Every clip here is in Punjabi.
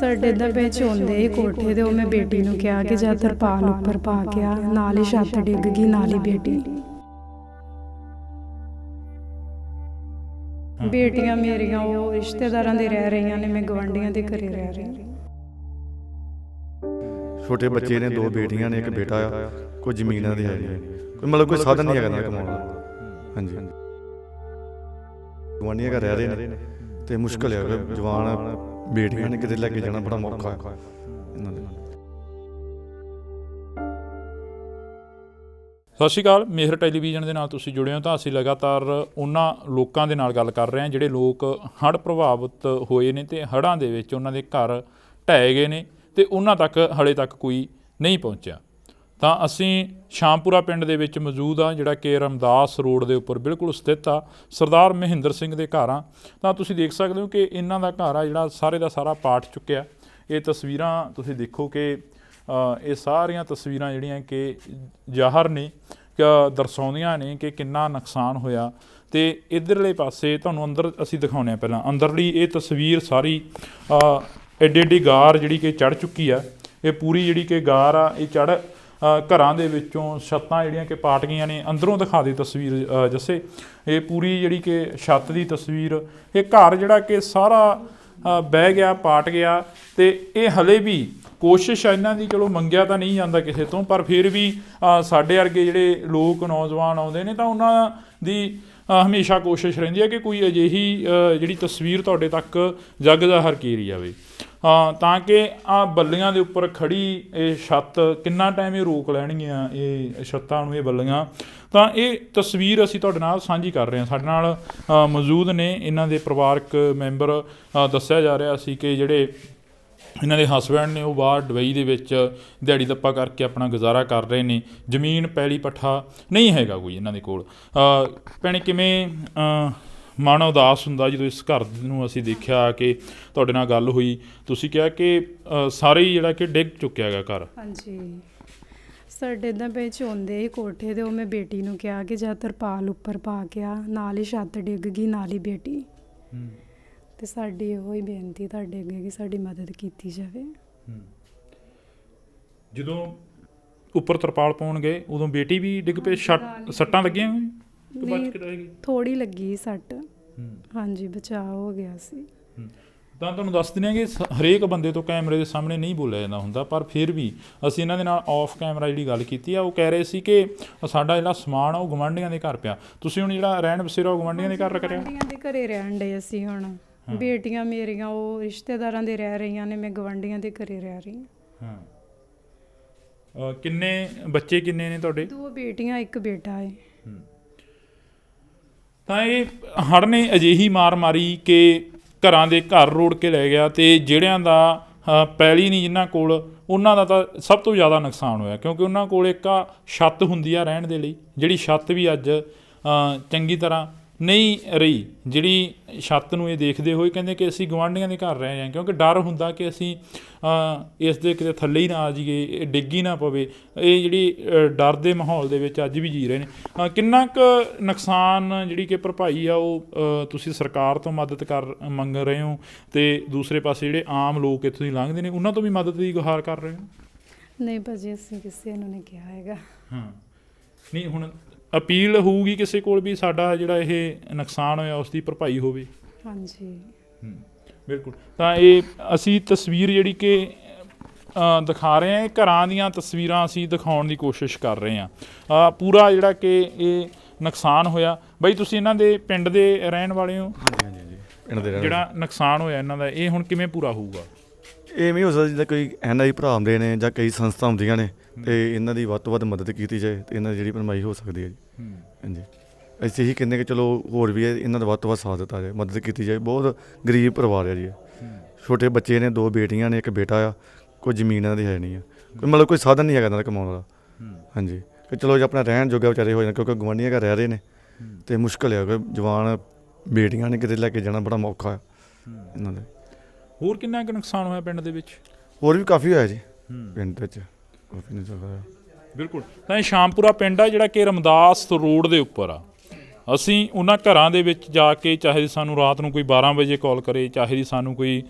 ਸਾਡੇ ਦਾ ਵਿੱਚ ਹੁੰਦੇ ਹੀ ਕੋਠੇ ਦੇ ਉਹ ਮੈਂ ਬੇਟੀ ਨੂੰ ਕਿਹਾ ਕਿ ਜਾ ਤਰਪਾਲ ਉੱਪਰ ਪਾ ਕੇ ਆ ਨਾਲ ਹੀ ਛੱਤ ਡਿੱਗ ਗਈ ਨਾਲ ਹੀ ਬੇਟੀ। ਬੇਟੀਆਂ ਮੇਰੀਆਂ ਉਹ ਰਿਸ਼ਤੇਦਾਰਾਂ ਦੇ ਰਹਿ ਰਹੀਆਂ ਨੇ ਮੈਂ ਗਵੰਡੀਆਂ ਦੇ ਘਰੇ ਰਹਿ ਰਹੀ ਹਾਂ। ਛੋਟੇ ਬੱਚੇ ਨੇ ਦੋ ਬੇਟੀਆਂ ਨੇ ਇੱਕ ਬੇਟਾ ਆ। ਕੋਈ ਜ਼ਮੀਨਾਂ ਦੀ ਹੈ ਨਹੀਂ ਕੋਈ ਮਤਲਬ ਕੋਈ ਸਾਧਨ ਨਹੀਂ ਹੈਗਾ ਨਾ ਕਮਾਉਣ ਦਾ। ਹਾਂਜੀ। ਗਵਾਂਡੀਆਂ ਘਰ ਰਹਿ ਰਹੇ ਨੇ ਤੇ ਮੁਸ਼ਕਲ ਹੈ ਜਵਾਨ ਬੇਟੀਆਂ ਨੇ ਕਿਤੇ ਲੈ ਕੇ ਜਾਣਾ ਬੜਾ ਔਖਾ ਹੈ ਇਹਨਾਂ ਦੇ ਸਤਿ ਸ਼੍ਰੀ ਅਕਾਲ ਮੇਹਰ ਟੈਲੀਵਿਜ਼ਨ ਦੇ ਨਾਲ ਤੁਸੀਂ ਜੁੜੇ ਹੋ ਤਾਂ ਅਸੀਂ ਲਗਾਤਾਰ ਉਹਨਾਂ ਲੋਕਾਂ ਦੇ ਨਾਲ ਗੱਲ ਕਰ ਰਹੇ ਹਾਂ ਜਿਹੜੇ ਲੋਕ ਹੜ੍ਹ ਪ੍ਰਭਾਵਿਤ ਹੋਏ ਨੇ ਤੇ ਹੜ੍ਹਾਂ ਦੇ ਵਿੱਚ ਉਹਨਾਂ ਦੇ ਘਰ ਢਹਿ ਗਏ ਨੇ ਤੇ ਉਹਨਾਂ ਤੱਕ ਹਲੇ ਤੱਕ ਕੋਈ ਨਹੀਂ ਪਹੁੰਚਿਆ। ਤਾਂ ਅਸੀਂ ਸ਼ਾਮਪੁਰਾ ਪਿੰਡ ਦੇ ਵਿੱਚ ਮੌਜੂਦ ਆ ਜਿਹੜਾ ਕਿ ਰਮਦਾਸ ਰੋਡ ਦੇ ਉੱਪਰ ਬਿਲਕੁਲ ਸਥਿਤ ਆ। ਸਰਦਾਰ ਮਹਿੰਦਰ ਸਿੰਘ ਦੇ ਘਰ ਆ। ਤਾਂ ਤੁਸੀਂ ਦੇਖ ਸਕਦੇ ਹੋ ਕਿ ਇਹਨਾਂ ਦਾ ਘਰ ਆ ਜਿਹੜਾ ਸਾਰੇ ਦਾ ਸਾਰਾ ਪਾਟ ਚੁੱਕਿਆ। ਇਹ ਤਸਵੀਰਾਂ ਤੁਸੀਂ ਦੇਖੋ ਕਿ ਇਹ ਸਾਰੀਆਂ ਤਸਵੀਰਾਂ ਜਿਹੜੀਆਂ ਕਿ ਜ਼ਾਹਰ ਨੇ ਕਿ ਦਰਸਾਉਂਦੀਆਂ ਨੇ ਕਿ ਕਿੰਨਾ ਨੁਕਸਾਨ ਹੋਇਆ। ਤੇ ਇਧਰਲੇ ਪਾਸੇ ਤੁਹਾਨੂੰ ਅੰਦਰ ਅਸੀਂ ਦਿਖਾਉਂਦੇ ਆ ਪਹਿਲਾਂ। ਅੰਦਰਲੀ ਇਹ ਤਸਵੀਰ ਸਾਰੀ ਅ, ਐਡੀ ਐਡੀ ਗਾਰ ਜਿਹੜੀ ਕਿ ਚੜ ਚੁੱਕੀ ਆ। ਇਹ ਪੂਰੀ ਜਿਹੜੀ ਕਿ ਗਾਰ ਆ ਇਹ ਚੜ ਘਰਾਂ ਦੇ ਵਿੱਚੋਂ ਛੱਤਾਂ ਜਿਹੜੀਆਂ ਕਿ ਪਾਟ ਗਈਆਂ ਨੇ, ਅੰਦਰੋਂ ਦਿਖਾ ਦੇ ਤਸਵੀਰ ਜੱਸੇ। ਇਹ ਪੂਰੀ ਜਿਹੜੀ ਕਿ ਛੱਤ ਦੀ ਤਸਵੀਰ, ਇਹ ਘਰ ਜਿਹੜਾ ਕਿ ਸਾਰਾ ਬਹਿ ਗਿਆ, ਪਾਟ ਗਿਆ ਤੇ ਇਹ ਹਲੇ ਵੀ ਕੋਸ਼ਿਸ਼ ਆ ਇਹਨਾਂ ਦੀ, ਚਲੋ ਮੰਗਿਆ ਤਾਂ ਨਹੀਂ ਜਾਂਦਾ ਕਿਸੇ ਤੋਂ, ਪਰ ਫਿਰ ਵੀ ਸਾਡੇ ਵਰਗੇ ਜਿਹੜੇ ਲੋਕ, ਨੌਜਵਾਨ ਆਉਂਦੇ ਨੇ ਤਾਂ ਉਹਨਾਂ ਦੀ ਹਮੇਸ਼ਾ ਕੋਸ਼ਿਸ਼ ਰਹਿੰਦੀ ਹੈ ਕਿ ਕੋਈ ਅਜਿਹੀ ਜਿਹੜੀ ਤਸਵੀਰ ਤੁਹਾਡੇ ਤੱਕ ਜਗ ਜ਼ਾਹਰ ਕੀਤੀ ਜਾਵੇ। ਤਾਂ ਕਿ ਆ ਬੱਲੀਆਂ ਦੇ ਉੱਪਰ ਖੜੀ ਇਹ ਛੱਤ ਕਿੰਨਾ ਟਾਈਮ ਇਹ ਰੋਕ ਲੈਣਗੀਆਂ, ਇਹ ਛੱਤਾਂ ਨੂੰ, ਇਹ ਬੱਲੀਆਂ। ਤਾਂ ਇਹ ਤਸਵੀਰ ਅਸੀਂ ਤੁਹਾਡੇ ਨਾਲ ਸਾਂਝੀ ਕਰ ਰਹੇ ਹਾਂ। ਸਾਡੇ ਨਾਲ ਮੌਜੂਦ ਨੇ ਇਹਨਾਂ ਦੇ ਪਰਿਵਾਰਕ ਮੈਂਬਰ। ਦੱਸਿਆ ਜਾ ਰਿਹਾ ਸੀ ਕਿ ਜਿਹੜੇ ਇਹਨਾਂ ਦੇ ਹਸਬੈਂਡ ਨੇ ਉਹ ਬਾਹਰ ਦੁਬਈ ਦੇ ਵਿੱਚ ਦਿਹਾੜੀ ਦੱਪਾ ਕਰਕੇ ਆਪਣਾ ਗੁਜ਼ਾਰਾ ਕਰ ਰਹੇ ਨੇ। ਜ਼ਮੀਨ ਪੈਲੀ ਪੱਠਾ ਨਹੀਂ ਹੈਗਾ ਕੋਈ ਇਹਨਾਂ ਦੇ ਕੋਲ। ਭੈਣੇ ਕਿਵੇਂ ਮਨ ਉਦਾਸ ਹੁੰਦਾ ਜਦੋਂ ਇਸ ਘਰ ਨੂੰ ਅਸੀਂ ਦੇਖਿਆ ਕਿ ਤੁਹਾਡੇ ਨਾਲ ਗੱਲ ਹੋਈ ਤੁਸੀਂ ਕਿਹਾ ਕਿ ਸਾਰੇ ਹੀ ਜਿਹੜਾ ਕਿ ਡਿੱਗ ਚੁੱਕਿਆ ਹੈਗਾ ਘਰ। ਹਾਂਜੀ। ਸਾਡੇ ਦਾ ਵਿੱਚ ਹੁੰਦੇ ਹੀ ਕੋਠੇ ਦੇ ਉਹ ਮੈਂ ਬੇਟੀ ਨੂੰ ਕਿਹਾ ਕਿ ਜਾ ਤਰਪਾਲ ਉੱਪਰ ਪਾ ਕੇ ਆ ਨਾਲ ਹੀ ਛੱਤ ਡਿੱਗ ਗਈ ਨਾਲ ਹੀ ਬੇਟੀ। ਤੇ ਸਾਡੀ ਇਹੋ ਹੀ ਬੇਨਤੀ ਤੁਹਾਡੇ ਅੱਗੇ ਕਿ ਸਾਡੀ ਮਦਦ ਕੀਤੀ ਜਾਵੇ। ਜਦੋਂ ਉੱਪਰ ਤਰਪਾਲ ਪਾਉਣ ਗਏ ਉਦੋਂ ਬੇਟੀ ਵੀ ਡਿੱਗ ਪਈ ਸੱਟਾਂ ਲੱਗੀਆਂ ਹੋਈਆਂ? ਕਿ ਬਚ। ਕੇ ਰਹਿ ਗਈ ਥੋੜੀ ਲੱਗੀ ਸੱਟ। ਹਾਂਜੀ ਬਚਾਅ ਹੋ ਗਿਆ ਸੀ। ਤਾਂ ਤੁਹਾਨੂੰ ਦੱਸ ਦਿੰਦੇ ਹਾਂ ਕਿ ਹਰੇਕ ਬੰਦੇ ਤੋਂ ਕੈਮਰੇ ਦੇ ਸਾਹਮਣੇ ਨਹੀਂ ਬੋਲਿਆ ਜਾਂਦਾ ਹੁੰਦਾ ਪਰ ਫਿਰ ਵੀ ਅਸੀਂ ਇਹਨਾਂ ਦੇ ਨਾਲ ਆਫ ਕੈਮਰਾ ਜਿਹੜੀ ਗੱਲ ਕੀਤੀ ਆ ਉਹ ਕਹਿ ਰਹੇ ਸੀ ਕਿ ਸਾਡਾ ਜਿਹੜਾ ਸਮਾਨ ਆ ਉਹ ਗਵਾਂਢੀਆਂ ਦੇ ਘਰ ਪਿਆ। ਤੁਸੀਂ ਹੁਣ ਜਿਹੜਾ ਰਹਿਣ ਬਸੇਰਾ ਉਹ ਗਵਾਂਢੀਆਂ ਦੇ ਘਰ ਕਰਿਆ ਗਵਾਂਢੀਆਂ ਦੇ ਘਰੇ ਰਹਿਣ ਦੇ ਅਸੀਂ ਹੁਣ। ਬੇਟੀਆਂ ਮੇਰੀਆਂ ਉਹ ਰਿਸ਼ਤੇਦਾਰਾਂ ਦੇ ਰਹਿ ਰਹੀਆਂ ਨੇ ਮੈਂ ਗਵੰਡੀਆਂ ਦੇ ਘਰੇ ਰਹਿ ਰਹੀ ਹਾਂ। ਹਾਂ। ਕਿੰਨੇ ਬੱਚੇ ਕਿੰਨੇ ਨੇ ਤੁਹਾਡੇ? ਦੋ ਬੇਟੀਆਂ ਇੱਕ ਬੇਟਾ ਹੈ। ਤਾਂ ਇਹ ਹੜ੍ਹ ਨੇ ਅਜਿਹੀ ਮਾਰ ਮਾਰੀ ਕਿ ਘਰਾਂ ਦੇ ਘਰ ਰੋੜ ਕੇ ਲੈ ਗਿਆ ਤੇ ਜਿਹੜਿਆਂ ਦਾ ਪੈਲੀ ਨਹੀਂ ਜਿਨ੍ਹਾਂ ਕੋਲ, ਉਹਨਾਂ ਦਾ ਤਾਂ ਸਭ ਤੋਂ ਜ਼ਿਆਦਾ ਨੁਕਸਾਨ ਹੋਇਆ, ਕਿਉਂਕਿ ਉਹਨਾਂ ਕੋਲ ਇੱਕ ਛੱਤ ਹੁੰਦੀ ਆ ਰਹਿਣ ਦੇ ਲਈ, ਜਿਹੜੀ ਛੱਤ ਵੀ ਅੱਜ ਚੰਗੀ ਤਰ੍ਹਾਂ ਨਹੀਂ ਰਹੀ ਜਿਹੜੀ ਛੱਤ ਨੂੰ ਇਹ ਦੇਖਦੇ ਹੋਏ ਕਹਿੰਦੇ ਕਿ ਅਸੀਂ ਗਵਾਂਢੀਆਂ ਦੇ ਘਰ ਰਹੇ ਹਾਂ ਕਿਉਂਕਿ ਡਰ ਹੁੰਦਾ ਕਿ ਅਸੀਂ ਇਸ ਦੇ ਕਿਤੇ ਥੱਲੇ ਹੀ ਨਾ ਆ ਜਾਈਏ ਇਹ ਡਿੱਗੀ ਨਾ ਪਵੇ। ਇਹ ਜਿਹੜੀ ਡਰ ਦੇ ਮਾਹੌਲ ਦੇ ਵਿੱਚ ਅੱਜ ਵੀ ਜੀ ਰਹੇ ਨੇ। ਕਿੰਨਾ ਕੁ ਨੁਕਸਾਨ ਜਿਹੜੀ ਕਿ ਭਰਪਾਈ ਆ ਉਹ ਤੁਸੀਂ ਸਰਕਾਰ ਤੋਂ ਮਦਦ ਕਰ ਮੰਗ ਰਹੇ ਹੋ ਤੇ ਦੂਸਰੇ ਪਾਸੇ ਜਿਹੜੇ ਆਮ ਲੋਕ ਇੱਥੋਂ ਦੀ ਲੰਘਦੇ ਨੇ ਉਹਨਾਂ ਤੋਂ ਵੀ ਮਦਦ ਦੀ ਗੁਹਾਰ ਕਰ ਰਹੇ ਹੋ? ਨਹੀਂ ਭਾਜੀ ਅਸੀਂ ਕਿਸੇ ਨੂੰ ਨਹੀਂ ਕਿਹਾ ਹੈਗਾ। ਹਾਂ। ਨਹੀਂ ਹੁਣ ਅਪੀਲ ਹੋਊਗੀ ਕਿਸੇ ਕੋਲ ਵੀ ਸਾਡਾ ਜਿਹੜਾ ਇਹ ਨੁਕਸਾਨ ਹੋਇਆ ਉਸ ਦੀ ਭਰਪਾਈ ਹੋਵੇ। ਹਾਂਜੀ। ਬਿਲਕੁਲ। ਤਾਂ ਇਹ ਅਸੀਂ ਤਸਵੀਰ ਜਿਹੜੀ ਕਿ ਦਿਖਾ ਰਹੇ ਹਾਂ ਇਹ ਘਰਾਂ ਦੀਆਂ ਤਸਵੀਰਾਂ ਅਸੀਂ ਦਿਖਾਉਣ ਦੀ ਕੋਸ਼ਿਸ਼ ਕਰ ਰਹੇ ਹਾਂ। ਪੂਰਾ ਜਿਹੜਾ ਕਿ ਇਹ ਨੁਕਸਾਨ ਹੋਇਆ। ਬਈ ਤੁਸੀਂ ਇਹਨਾਂ ਦੇ ਪਿੰਡ ਦੇ ਰਹਿਣ ਵਾਲੇ ਹੋ? ਹਾਂਜੀ ਹਾਂਜੀ ਦੇ ਜਿਹੜਾ ਨੁਕਸਾਨ ਹੋਇਆ ਇਹਨਾਂ ਦਾ ਇਹ ਹੁਣ ਕਿਵੇਂ ਪੂਰਾ ਹੋਊਗਾ? ਇਹ ਵੀ ਹੋ ਸਕਦਾ ਜਿੱਦਾਂ ਕੋਈ ਐਨਆਈ ਭਰਾ ਹੁੰਦੇ ਨੇ ਜਾਂ ਕਈ ਸੰਸਥਾ ਹੁੰਦੀਆਂ ਨੇ ਤੇ ਇਹਨਾਂ ਦੀ ਵੱਧ ਤੋਂ ਵੱਧ ਮਦਦ ਕੀਤੀ ਜਾਏ ਤੇ ਇਹਨਾਂ ਦੀ ਜਿਹੜੀ ਭਰਮਾਈ ਹੋ ਸਕਦੀ ਹੈ ਜੀ। ਹਾਂਜੀ। ਅਸੀਂ ਇਹੀ ਕਹਿੰਦੇ ਕਿ ਚਲੋ ਹੋਰ ਵੀ ਇਹ- ਇਹਨਾਂ ਦਾ ਵੱਧ ਤੋਂ ਵੱਧ ਸਾਥ ਦਿੱਤਾ ਜਾਏ ਮਦਦ ਕੀਤੀ ਜਾਏ। ਬਹੁਤ ਗਰੀਬ ਪਰਿਵਾਰ ਹੈ ਜੀ ਇਹ। ਛੋਟੇ ਬੱਚੇ ਨੇ ਦੋ ਬੇਟੀਆਂ ਨੇ ਇੱਕ ਬੇਟਾ ਆ ਕੋਈ ਜ਼ਮੀਨ ਦੀ ਹੈ ਨਹੀਂ ਆ। ਕੋਈ ਮਤਲਬ ਕੋਈ ਸਾਧਨ ਨਹੀਂ ਹੈਗਾ ਇਹਨਾਂ ਦਾ ਕਮਾਉਣ ਦਾ ਹਾਂਜੀ। ਕਿ ਚਲੋ ਜੇ ਆਪਣਾ ਰਹਿਣ ਜੋਗਾ ਵਿਚਾਰੇ ਹੋ ਜਾਣ ਕਿਉਂਕਿ ਗਵਾਂਢੀਆਂ ਘਰ ਰਹਿ ਰਹੇ ਨੇ ਤੇ ਮੁਸ਼ਕਲ ਹੈ ਕਿ ਜਵਾਨ ਬੇਟੀਆਂ ਨੇ ਕਿਤੇ ਲੈ ਕੇ ਜਾਣਾ ਬੜਾ ਔਖਾ ਹੈ। ਇਹਨਾਂ ਦੇ। ਹੋਰ ਕਿੰਨਾ ਕੁ ਨੁਕਸਾਨ ਹੋਇਆ ਪਿੰਡ ਦੇ ਵਿੱਚ? ਹੋਰ ਵੀ ਕਾਫੀ ਹੋਇਆ ਜੀ ਪਿੰਡ ਵਿੱਚ ਕਾਫੀ ਨਹੀਂ ਚੱਲਦਾ ਬਿਲਕੁਲ। ਤਾਂ ਇਹ ਸ਼ਾਮਪੁਰਾ ਪਿੰਡ ਆ ਜਿਹੜਾ ਕਿ ਰਮਦਾਸ ਰੋਡ ਦੇ ਉੱਪਰ ਆ। ਅਸੀਂ ਉਹਨਾਂ ਘਰਾਂ ਦੇ ਵਿੱਚ ਜਾ ਕੇ ਚਾਹੇ ਸਾਨੂੰ ਰਾਤ ਨੂੰ ਕੋਈ 12 ਵਜੇ ਕਾਲ ਕਰੇ ਚਾਹੇ ਸਾਨੂੰ ਕੋਈ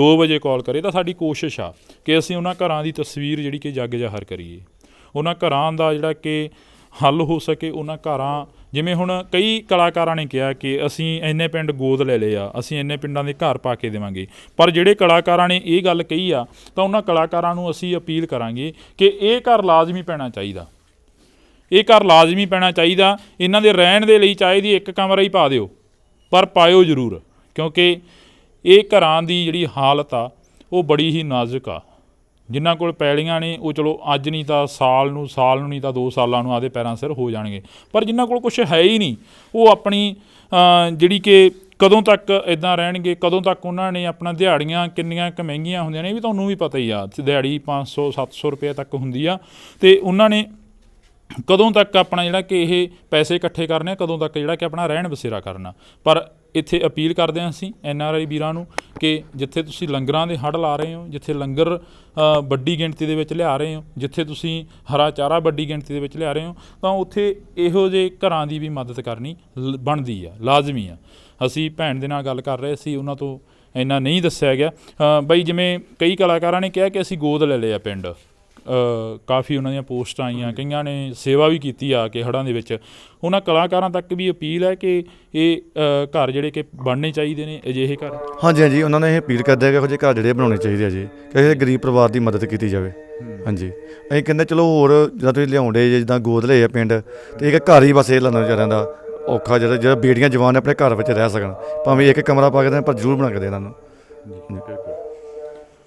2 ਵਜੇ ਕਾਲ ਕਰੇ ਤਾਂ ਸਾਡੀ ਕੋਸ਼ਿਸ਼ ਆ ਕਿ ਅਸੀਂ ਉਹਨਾਂ ਘਰਾਂ ਦੀ ਤਸਵੀਰ ਜਿਹੜੀ ਕਿ ਜੱਗ ਜ਼ਾਹਰ ਕਰੀਏ। ਉਹਨਾਂ ਘਰਾਂ ਦਾ ਜਿਹੜਾ ਕਿ ਹੱਲ ਹੋ ਸਕੇ ਉਹਨਾਂ ਘਰਾਂ ਜਿਵੇਂ ਹੁਣ ਕਈ ਕਲਾਕਾਰਾਂ ਨੇ ਕਿਹਾ ਕਿ ਅਸੀਂ ਇੰਨੇ ਪਿੰਡ ਗੋਦ ਲੈ ਲਏ ਆ, ਅਸੀਂ ਇੰਨੇ ਪਿੰਡਾਂ ਦੇ ਘਰ ਪਾ ਕੇ ਦੇਵਾਂਗੇ। ਪਰ ਜਿਹੜੇ ਕਲਾਕਾਰਾਂ ਨੇ ਇਹ ਗੱਲ ਕਹੀ ਆ, ਤਾਂ ਉਹਨਾਂ ਕਲਾਕਾਰਾਂ ਨੂੰ ਅਸੀਂ ਅਪੀਲ ਕਰਾਂਗੇ ਕਿ ਇਹ ਘਰ ਲਾਜ਼ਮੀ ਪੈਣਾ ਚਾਹੀਦਾ। ਇਹ ਘਰ ਲਾਜ਼ਮੀ ਪੈਣਾ ਚਾਹੀਦਾ। ਇਹਨਾਂ ਦੇ ਰਹਿਣ ਦੇ ਲਈ ਚਾਹੀਦੀ ਇੱਕ ਕਮਰਾ ਹੀ ਪਾ ਦਿਓ, ਪਰ ਪਾਇਓ ਜ਼ਰੂਰ, ਕਿਉਂਕਿ ਇਹ ਘਰਾਂ ਦੀ ਜਿਹੜੀ ਹਾਲਤ ਆ, ਉਹ ਬੜੀ ਹੀ ਨਾਜ਼ੁਕ ਆ। ਜਿਨ੍ਹਾਂ ਕੋਲ ਪੈਲੀਆਂ ਨੇ, ਉਹ ਚਲੋ ਅੱਜ ਨਹੀਂ ਤਾਂ ਸਾਲ ਨੂੰ ਸਾਲ ਨੂੰ ਨਹੀਂ ਤਾਂ 2 ਸਾਲਾਂ ਨੂੰ ਆਦੇ ਪੈਰਾਂ ਸਿਰ ਹੋ ਜਾਣਗੇ। ਪਰ ਜਿਨ੍ਹਾਂ ਕੋਲ ਕੁਝ ਹੈ ਹੀ ਨਹੀਂ, ਉਹ ਆਪਣੀ ਜਿਹੜੀ ਕਿ ਕਦੋਂ ਤੱਕ ਇਦਾਂ ਰਹਿਣਗੇ, ਕਦੋਂ ਤੱਕ ਉਹਨਾਂ ਨੇ ਆਪਣਾ ਦਿਹਾੜੀਆਂ ਕਿੰਨੀਆਂ ਕੁ ਮਹਿੰਗੀਆਂ ਹੁੰਦੀਆਂ ਨੇ, ਇਹ ਵੀ ਤੁਹਾਨੂੰ ਵੀ ਪਤਾ ਹੀ ਆ। ਦਿਹਾੜੀ 500 700 ਰੁਪਏ ਤੱਕ ਹੁੰਦੀ ਆ। ਤੇ ਉਹਨਾਂ ਨੇ ਕਦੋਂ ਤੱਕ ਆਪਣਾ ਜਿਹੜਾ ਕਿ ਇਹ ਪੈਸੇ ਇਕੱਠੇ ਕਰਨੇ ਕਦੋਂ ਤੱਕ ਜਿਹੜਾ ਕਿ ਆਪਣਾ ਰਹਿਣ ਬਸੇਰਾ ਕਰਨਾ। ਪਰ ਇੱਥੇ ਅਪੀਲ ਕਰਦੇ ਹਾਂ ਅਸੀਂ, ਐਨ ਆਰ ਆਈ ਵੀਰਾਂ ਨੂੰ, ਕਿ ਜਿੱਥੇ ਤੁਸੀਂ ਲੰਗਰਾਂ ਦੇ ਹੜ ਲਾ ਰਹੇ ਹੋ, ਜਿੱਥੇ ਲੰਗਰ ਵੱਡੀ ਗਿਣਤੀ ਦੇ ਵਿੱਚ ਲਿਆ ਰਹੇ ਹੋ, ਜਿੱਥੇ ਤੁਸੀਂ ਹਰਾ ਚਾਰਾ ਵੱਡੀ ਗਿਣਤੀ ਦੇ ਵਿੱਚ ਲਿਆ ਰਹੇ ਹੋ, ਤਾਂ ਉੱਥੇ ਇਹੋ ਜਿਹੇ ਘਰਾਂ ਦੀ ਵੀ ਮਦਦ ਕਰਨੀ ਲ- ਬਣਦੀ ਆ, ਲਾਜ਼ਮੀ ਆ। ਅਸੀਂ ਭੈਣ ਦੇ ਨਾਲ ਗੱਲ ਕਰ ਰਹੇ ਸੀ, ਉਹਨਾਂ ਤੋਂ ਇੰਨਾ ਨਹੀਂ ਦੱਸਿਆ ਗਿਆ। ਬਈ ਜਿਵੇਂ ਕਈ ਕਲਾਕਾਰਾਂ ਨੇ ਕਿਹਾ ਕਿ ਅਸੀਂ ਗੋਦ ਲੈ ਲਏ ਆ ਪਿੰਡ। ਕਾਫੀ ਉਹਨਾਂ ਦੀਆਂ ਪੋਸਟਾਂ ਆਈਆਂ ਕਈਆਂ ਨੇ ਸੇਵਾ ਵੀ ਕੀਤੀ ਆ ਕੇ ਹੜ੍ਹਾਂ ਦੇ ਵਿੱਚ। ਉਹਨਾਂ ਕਲਾਕਾਰਾਂ ਤੱਕ ਵੀ ਅਪੀਲ ਹੈ ਕਿ ਇਹ ਘਰ ਜਿਹੜੇ ਕਿ ਬਣਨੇ ਚਾਹੀਦੇ ਨੇ ਅਜਿਹੇ ਘਰ। ਹਾਂਜੀ ਹਾਂਜੀ ਉਹਨਾਂ ਨੇ ਇਹ ਅਪੀਲ ਕਰਦੇ ਆ ਕਿ ਇਹੋ ਜਿਹੇ ਘਰ ਜਿਹੜੇ ਬਣਾਉਣੇ ਚਾਹੀਦੇ ਆ ਜੀ ਕਿਸੇ ਗਰੀਬ ਪਰਿਵਾਰ ਦੀ ਮਦਦ ਕੀਤੀ ਜਾਵੇ। ਹਾਂਜੀ। ਅਸੀਂ ਕਹਿੰਦੇ ਚਲੋ ਹੋਰ ਜਦੋਂ ਤੁਸੀਂ ਲਿਆਉਂਦੇ ਜੇ ਜਿੱਦਾਂ ਗੋਦ ਲਏ ਆ ਪਿੰਡ ਤੇ ਇੱਕ ਘਰ ਹੀ ਬਸ ਇਹ ਲੰਨ ਵਿਚਾਰਿਆਂ ਦਾ ਔਖਾ ਜਿਹੜਾ ਜਿਹੜਾ ਬੇਟੀਆਂ ਜਵਾਨ ਆਪਣੇ ਘਰ ਵਿੱਚ ਰਹਿ ਸਕਣ। ਭਾਵੇਂ ਇੱਕ ਕਮਰਾ ਪਾ ਕੇ ਦੇਣ ਪਰ ਜ਼ਰੂਰ ਬਣਾ ਕੇ ਦੇ ਇਹਨਾਂ ਨੂੰ।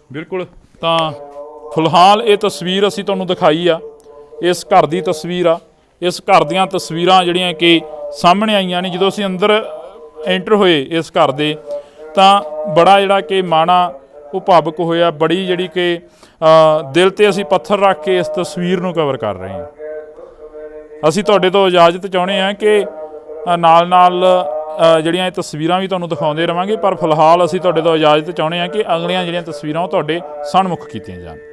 ਬਿਲਕੁਲ। ਤਾਂ ਫਿਲਹਾਲ ਇਹ ਤਸਵੀਰ ਅਸੀਂ ਤੁਹਾਨੂੰ ਦਿਖਾਈ ਆ। ਇਸ ਘਰ ਦੀ ਤਸਵੀਰ ਆ। ਇਸ ਘਰ ਦੀਆਂ ਤਸਵੀਰਾਂ ਜਿਹੜੀਆਂ ਕਿ ਸਾਹਮਣੇ ਆਈਆਂ ਨੇ, ਜਦੋਂ ਅਸੀਂ ਅੰਦਰ ਐਂਟਰ ਹੋਏ ਇਸ ਘਰ ਦੇ, ਤਾਂ ਬੜਾ ਜਿਹੜਾ ਕਿ ਮਾਣਾ ਉਹ ਭਾਵਕ ਹੋਇਆ, ਬੜੀ ਜਿਹੜੀ ਕਿ ਦਿਲ ਤੇ ਅਸੀਂ ਪੱਥਰ ਰੱਖ ਕੇ ਇਸ ਤਸਵੀਰ ਨੂੰ ਕਵਰ ਕਰ ਰਹੇ ਹਾਂ। ਅਸੀਂ ਤੁਹਾਡੇ ਤੋਂ ਇਜਾਜ਼ਤ ਚਾਹੁੰਦੇ ਹਾਂ ਕਿ ਨਾਲ ਨਾਲ ਜਿਹੜੀਆਂ ਇਹ ਤਸਵੀਰਾਂ ਵੀ ਤੁਹਾਨੂੰ ਦਿਖਾਉਂਦੇ ਰਵਾਂਗੇ, ਪਰ ਫਿਲਹਾਲ ਅਸੀਂ ਤੁਹਾਡੇ ਤੋਂ ਇਜਾਜ਼ਤ ਚਾਹੁੰਦੇ ਹਾਂ ਕਿ ਅਗਲੀਆਂ ਜਿਹੜੀਆਂ ਤਸਵੀਰਾਂ ਉਹ ਤੁਹਾਡੇ ਸਨਮੁਖ ਕੀਤੀਆਂ ਜਾਣ।